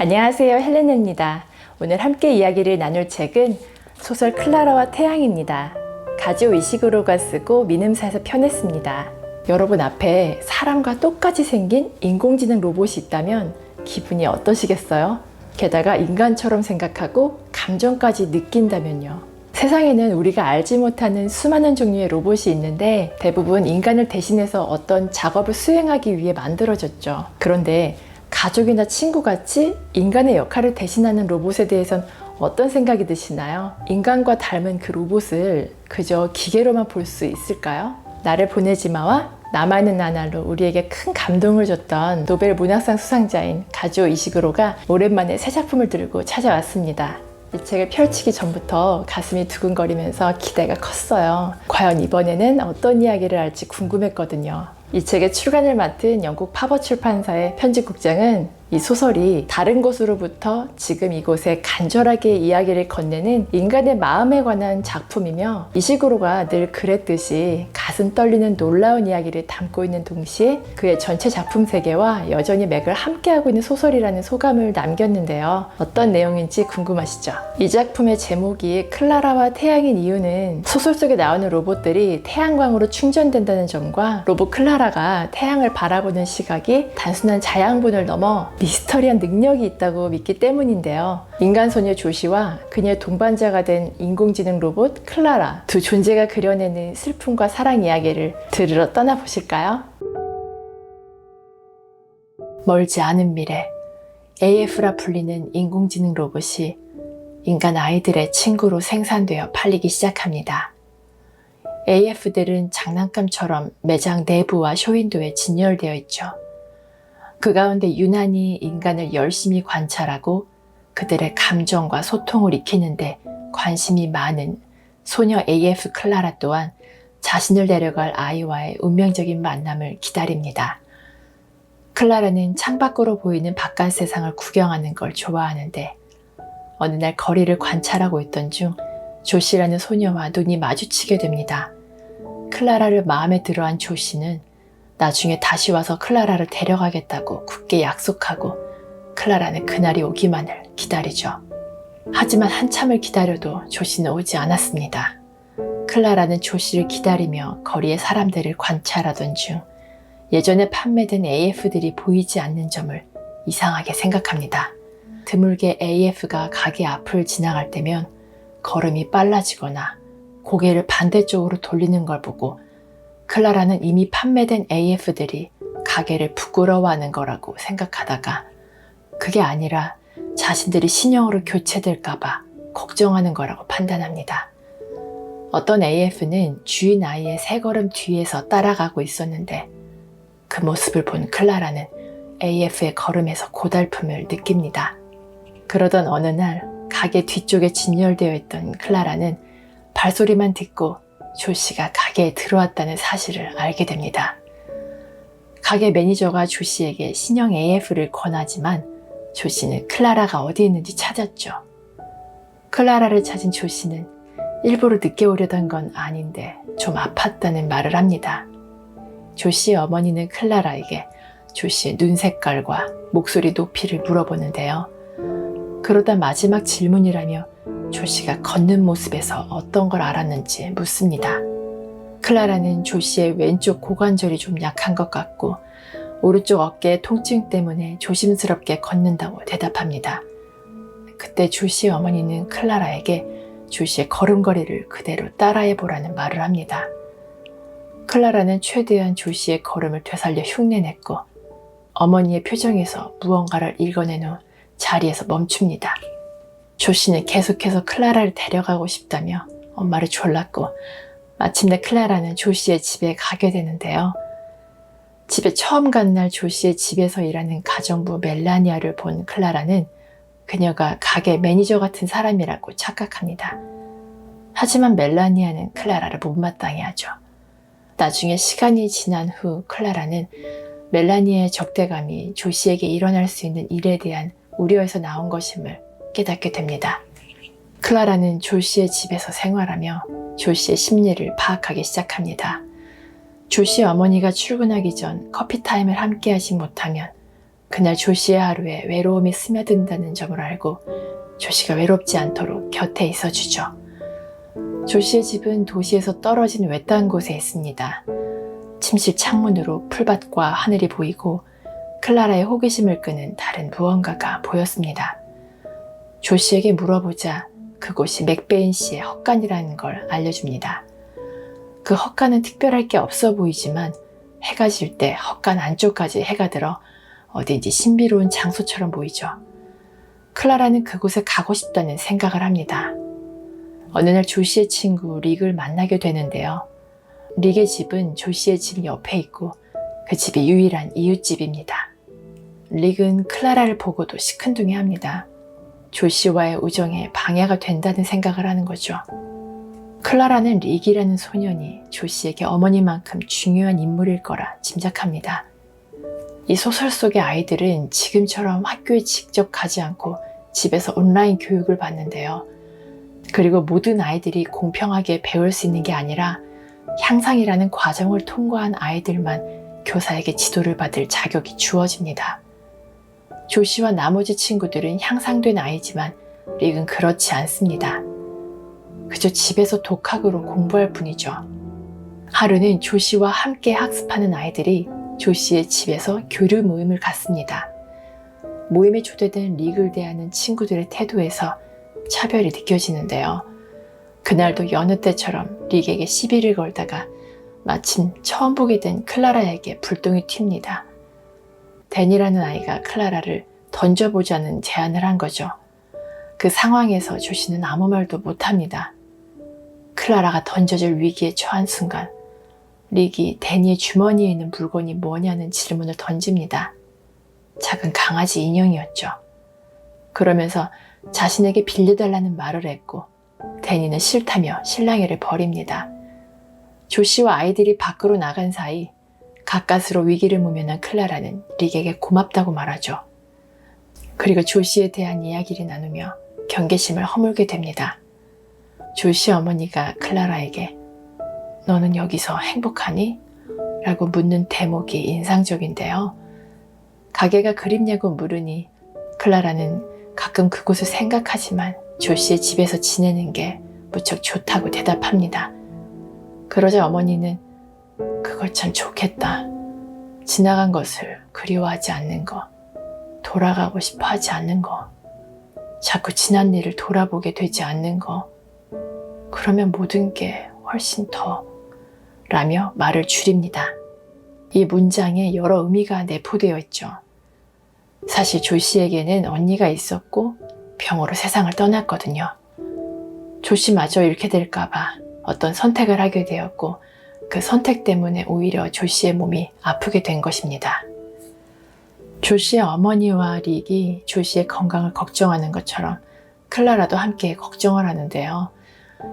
안녕하세요. 헬레나입니다. 오늘 함께 이야기를 나눌 책은 소설 클라라와 태양입니다. 가지오 이시그로가 쓰고 미음사에서 편했습니다. 여러분 앞에 사람과 똑같이 생긴 인공지능 로봇이 있다면 기분이 어떠시겠어요? 게다가 인간처럼 생각하고 감정까지 느낀다면요. 세상에는 우리가 알지 못하는 수많은 종류의 로봇이 있는데 대부분 인간을 대신해서 어떤 작업을 수행하기 위해 만들어졌죠. 그런데 가족이나 친구같이 인간의 역할을 대신하는 로봇에 대해선 어떤 생각이 드시나요? 인간과 닮은 그 로봇을 그저 기계로만 볼 수 있을까요? 나를 보내지 마와 남아있는 나날로 우리에게 큰 감동을 줬던 노벨 문학상 수상자인 가지오 이시그로가 오랜만에 새 작품을 들고 찾아왔습니다. 이 책을 펼치기 전부터 가슴이 두근거리면서 기대가 컸어요. 과연 이번에는 어떤 이야기를 할지 궁금했거든요. 이 책의 출간을 맡은 영국 파버 출판사의 편집국장은 이 소설이 다른 곳으로부터 지금 이곳에 간절하게 이야기를 건네는 인간의 마음에 관한 작품이며 이시구로가 늘 그랬듯이 가슴 떨리는 놀라운 이야기를 담고 있는 동시에 그의 전체 작품 세계와 여전히 맥을 함께하고 있는 소설이라는 소감을 남겼는데요. 어떤 내용인지 궁금하시죠? 이 작품의 제목이 클라라와 태양인 이유는 소설 속에 나오는 로봇들이 태양광으로 충전된다는 점과 로봇 클라라가 태양을 바라보는 시각이 단순한 자양분을 넘어 미스터리한 능력이 있다고 믿기 때문인데요. 인간 소녀 조시와 그녀의 동반자가 된 인공지능 로봇 클라라 두 존재가 그려내는 슬픔과 사랑 이야기를 들으러 떠나보실까요? 멀지 않은 미래 AF라 불리는 인공지능 로봇이 인간 아이들의 친구로 생산되어 팔리기 시작합니다. AF들은 장난감처럼 매장 내부와 쇼윈도에 진열되어 있죠. 그 가운데 유난히 인간을 열심히 관찰하고 그들의 감정과 소통을 익히는데 관심이 많은 소녀 AF 클라라 또한 자신을 데려갈 아이와의 운명적인 만남을 기다립니다. 클라라는 창밖으로 보이는 바깥 세상을 구경하는 걸 좋아하는데 어느 날 거리를 관찰하고 있던 중 조씨라는 소녀와 눈이 마주치게 됩니다. 클라라를 마음에 들어한 조씨는 나중에 다시 와서 클라라를 데려가겠다고 굳게 약속하고 클라라는 그날이 오기만을 기다리죠. 하지만 한참을 기다려도 조씨는 오지 않았습니다. 클라라는 조씨를 기다리며 거리의 사람들을 관찰하던 중 예전에 판매된 AF들이 보이지 않는 점을 이상하게 생각합니다. 드물게 AF가 가게 앞을 지나갈 때면 걸음이 빨라지거나 고개를 반대쪽으로 돌리는 걸 보고 클라라는 이미 판매된 AF들이 가게를 부끄러워하는 거라고 생각하다가 그게 아니라 자신들이 신형으로 교체될까봐 걱정하는 거라고 판단합니다. 어떤 AF는 주인 아이의 세 걸음 뒤에서 따라가고 있었는데 그 모습을 본 클라라는 AF의 걸음에서 고달픔을 느낍니다. 그러던 어느 날 가게 뒤쪽에 진열되어 있던 클라라는 발소리만 듣고 조 씨가 가게에 들어왔다는 사실을 알게 됩니다. 가게 매니저가 조 씨에게 신형 AF를 권하지만 조 씨는 클라라가 어디 있는지 찾았죠. 클라라를 찾은 조 씨는 일부러 늦게 오려던 건 아닌데 좀 아팠다는 말을 합니다. 조 씨의 어머니는 클라라에게 조 씨의 눈 색깔과 목소리 높이를 물어보는데요. 그러다 마지막 질문이라며 조 씨가 걷는 모습에서 어떤 걸 알았는지 묻습니다. 클라라는 조 씨의 왼쪽 고관절이 좀 약한 것 같고 오른쪽 어깨 통증 때문에 조심스럽게 걷는다고 대답합니다. 그때 조 씨의 어머니는 클라라에게 조 씨의 걸음걸이를 그대로 따라해 보라는 말을 합니다. 클라라는 최대한 조 씨의 걸음을 되살려 흉내냈고 어머니의 표정에서 무언가를 읽어낸 후 자리에서 멈춥니다. 조 씨는 계속해서 클라라를 데려가고 싶다며 엄마를 졸랐고 마침내 클라라는 조 씨의 집에 가게 되는데요. 집에 처음 간 날 조 씨의 집에서 일하는 가정부 멜라니아를 본 클라라는 그녀가 가게 매니저 같은 사람이라고 착각합니다. 하지만 멜라니아는 클라라를 못마땅해 하죠. 나중에 시간이 지난 후 클라라는 멜라니아의 적대감이 조 씨에게 일어날 수 있는 일에 대한 우려에서 나온 것임을 깨닫게 됩니다. 클라라는 조 씨의 집에서 생활하며 조 씨의 심리를 파악하기 시작합니다. 조 씨의 어머니가 출근하기 전 커피 타임을 함께 하지 못하면 그날 조씨의 하루에 외로움이 스며든다는 점을 알고 조씨가 외롭지 않도록 곁에 있어 주죠. 조씨의 집은 도시에서 떨어진 외딴 곳에 있습니다. 침실 창문으로 풀밭과 하늘이 보이고 클라라의 호기심을 끄는 다른 무언가가 보였습니다. 조 씨에게 물어보자 그곳이 맥베인 씨의 헛간이라는 걸 알려줍니다. 그 헛간은 특별할 게 없어 보이지만 해가 질 때 헛간 안쪽까지 해가 들어 어딘지 신비로운 장소처럼 보이죠. 클라라는 그곳에 가고 싶다는 생각을 합니다. 어느 날 조씨의 친구 릭을 만나게 되는데요. 릭의 집은 조씨의 집 옆에 있고 그 집이 유일한 이웃집입니다. 릭은 클라라를 보고도 시큰둥해합니다. 조 씨와의 우정에 방해가 된다는 생각을 하는 거죠. 클라라는 릭이라는 소년이 조 씨에게 어머니만큼 중요한 인물일 거라 짐작합니다. 이 소설 속의 아이들은 지금처럼 학교에 직접 가지 않고 집에서 온라인 교육을 받는데요. 그리고 모든 아이들이 공평하게 배울 수 있는 게 아니라 향상이라는 과정을 통과한 아이들만 교사에게 지도를 받을 자격이 주어집니다. 조씨와 나머지 친구들은 향상된 아이지만 릭은 그렇지 않습니다. 그저 집에서 독학으로 공부할 뿐이죠. 하루는 조씨와 함께 학습하는 아이들이 조씨의 집에서 교류 모임을 갖습니다. 모임에 초대된 릭을 대하는 친구들의 태도에서 차별이 느껴지는데요. 그날도 여느 때처럼 릭에게 시비를 걸다가 마침 처음 보게 된 클라라에게 불똥이 튑니다. 댄이라는 아이가 클라라를 던져보자는 제안을 한 거죠. 그 상황에서 조씨는 아무 말도 못합니다. 클라라가 던져질 위기에 처한 순간 릭이 데니의 주머니에 있는 물건이 뭐냐는 질문을 던집니다. 작은 강아지 인형이었죠. 그러면서 자신에게 빌려달라는 말을 했고 데니는 싫다며 실랑이를 벌입니다. 조씨와 아이들이 밖으로 나간 사이 가까스로 위기를 모면한 클라라는 릭에게 고맙다고 말하죠. 그리고 조씨에 대한 이야기를 나누며 경계심을 허물게 됩니다. 조씨 어머니가 클라라에게 너는 여기서 행복하니? 라고 묻는 대목이 인상적인데요. 가게가 그립냐고 물으니 클라라는 가끔 그곳을 생각하지만 조씨의 집에서 지내는 게 무척 좋다고 대답합니다. 그러자 어머니는 그걸 참 좋겠다. 지나간 것을 그리워하지 않는 거, 돌아가고 싶어 하지 않는 거, 자꾸 지난 일을 돌아보게 되지 않는 거, 그러면 모든 게 훨씬 더 라며 말을 줄입니다. 이 문장에 여러 의미가 내포되어 있죠. 사실 조 씨에게는 언니가 있었고 병으로 세상을 떠났거든요. 조 씨마저 잃게 될까봐 어떤 선택을 하게 되었고 그 선택 때문에 오히려 조 씨의 몸이 아프게 된 것입니다. 조 씨의 어머니와 릭이 조 씨의 건강을 걱정하는 것처럼 클라라도 함께 걱정을 하는데요.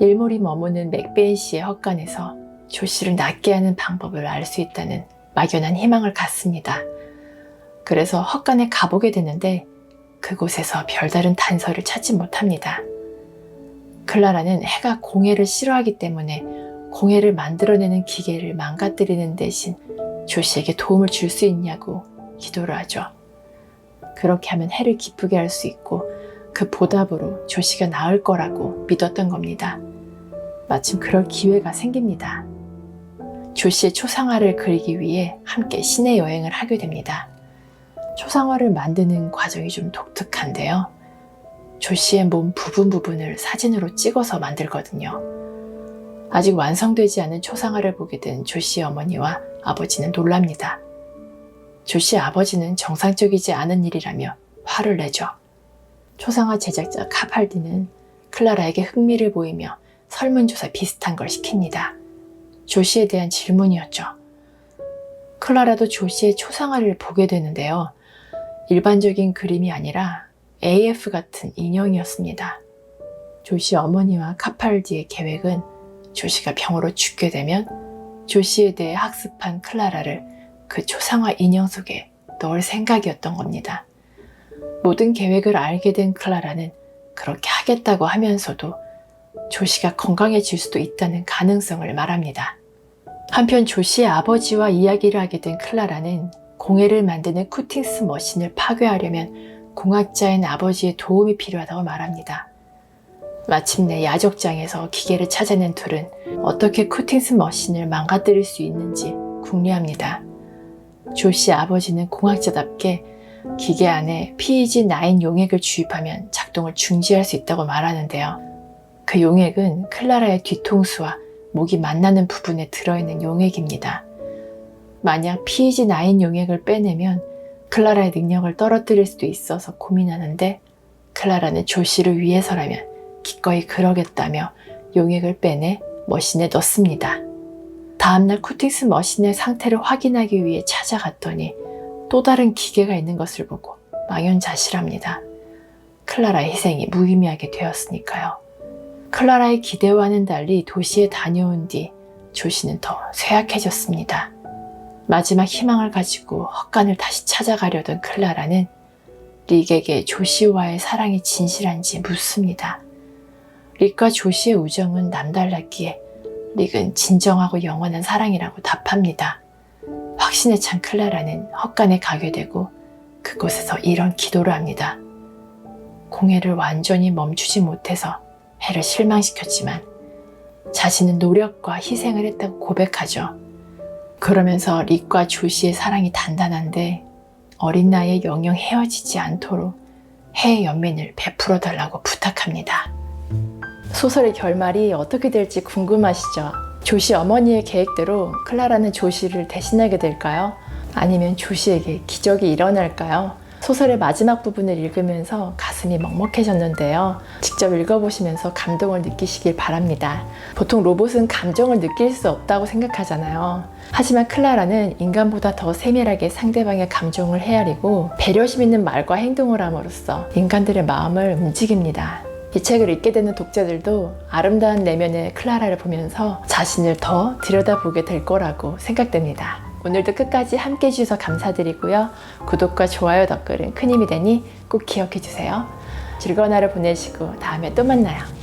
일몰이 머무는 맥베인 씨의 헛간에서 조 씨를 낫게 하는 방법을 알 수 있다는 막연한 희망을 갖습니다. 그래서 헛간에 가보게 되는데 그곳에서 별다른 단서를 찾지 못합니다. 클라라는 해가 공해를 싫어하기 때문에 공해를 만들어내는 기계를 망가뜨리는 대신 조 씨에게 도움을 줄 수 있냐고 기도를 하죠. 그렇게 하면 해를 기쁘게 할 수 있고 그 보답으로 조 씨가 나을 거라고 믿었던 겁니다. 마침 그럴 기회가 생깁니다. 조 씨의 초상화를 그리기 위해 함께 시내 여행을 하게 됩니다. 초상화를 만드는 과정이 좀 독특한데요. 조 씨의 몸 부분 부분을 사진으로 찍어서 만들거든요. 아직 완성되지 않은 초상화를 보게 된 조 씨의 어머니와 아버지는 놀랍니다. 조 씨의 아버지는 정상적이지 않은 일이라며 화를 내죠. 초상화 제작자 카팔디는 클라라에게 흥미를 보이며 설문조사 비슷한 걸 시킵니다. 조 씨에 대한 질문이었죠. 클라라도 조 씨의 초상화를 보게 되는데요. 일반적인 그림이 아니라 AF 같은 인형이었습니다. 조씨 어머니와 카팔디의 계획은 조 씨가 병으로 죽게 되면 조 씨에 대해 학습한 클라라를 그 초상화 인형 속에 넣을 생각이었던 겁니다. 모든 계획을 알게 된 클라라는 그렇게 하겠다고 하면서도 조 씨가 건강해질 수도 있다는 가능성을 말합니다. 한편 조 씨의 아버지와 이야기를 하게 된 클라라는 공예를 만드는 쿠팅스 머신을 파괴하려면 공학자인 아버지의 도움이 필요하다고 말합니다. 마침내 야적장에서 기계를 찾아낸 둘은 어떻게 쿠팅스 머신을 망가뜨릴 수 있는지 궁리합니다. 조씨 아버지는 공학자답게 기계 안에 PEG9 용액을 주입하면 작동을 중지할 수 있다고 말하는데요. 그 용액은 클라라의 뒤통수와 목이 만나는 부분에 들어있는 용액입니다. 만약 PEG9 용액을 빼내면 클라라의 능력을 떨어뜨릴 수도 있어서 고민하는데 클라라는 조씨를 위해서라면 기꺼이 그러겠다며 용액을 빼내 머신에 넣습니다. 다음날 쿠팅스 머신의 상태를 확인하기 위해 찾아갔더니 또 다른 기계가 있는 것을 보고 망연자실합니다. 클라라의 희생이 무의미하게 되었으니까요. 클라라의 기대와는 달리 도시에 다녀온 뒤 조씨는 더 쇠약해졌습니다. 마지막 희망을 가지고 헛간을 다시 찾아가려던 클라라는 릭에게 조씨와의 사랑이 진실한지 묻습니다. 릭과 조씨의 우정은 남달랐기에 릭은 진정하고 영원한 사랑이라고 답합니다. 확신에 찬 클라라는 헛간에 가게 되고 그곳에서 이런 기도를 합니다. 공예를 완전히 멈추지 못해서 해를 실망시켰지만 자신은 노력과 희생을 했다고 고백하죠. 그러면서 릭과 조시의 사랑이 단단한데 어린 나이에 영영 헤어지지 않도록 해의 연민을 베풀어 달라고 부탁합니다. 소설의 결말이 어떻게 될지 궁금하시죠? 조시 어머니의 계획대로 클라라는 조시를 대신하게 될까요? 아니면 조시에게 기적이 일어날까요? 소설의 마지막 부분을 읽으면서 가슴이 먹먹해졌는데요. 직접 읽어보시면서 감동을 느끼시길 바랍니다. 보통 로봇은 감정을 느낄 수 없다고 생각하잖아요. 하지만 클라라는 인간보다 더 세밀하게 상대방의 감정을 헤아리고 배려심 있는 말과 행동을 함으로써 인간들의 마음을 움직입니다. 이 책을 읽게 되는 독자들도 아름다운 내면의 클라라를 보면서 자신을 더 들여다보게 될 거라고 생각됩니다. 오늘도 끝까지 함께 해주셔서 감사드리고요. 구독과 좋아요 댓글은 큰 힘이 되니 꼭 기억해 주세요. 즐거운 하루 보내시고 다음에 또 만나요.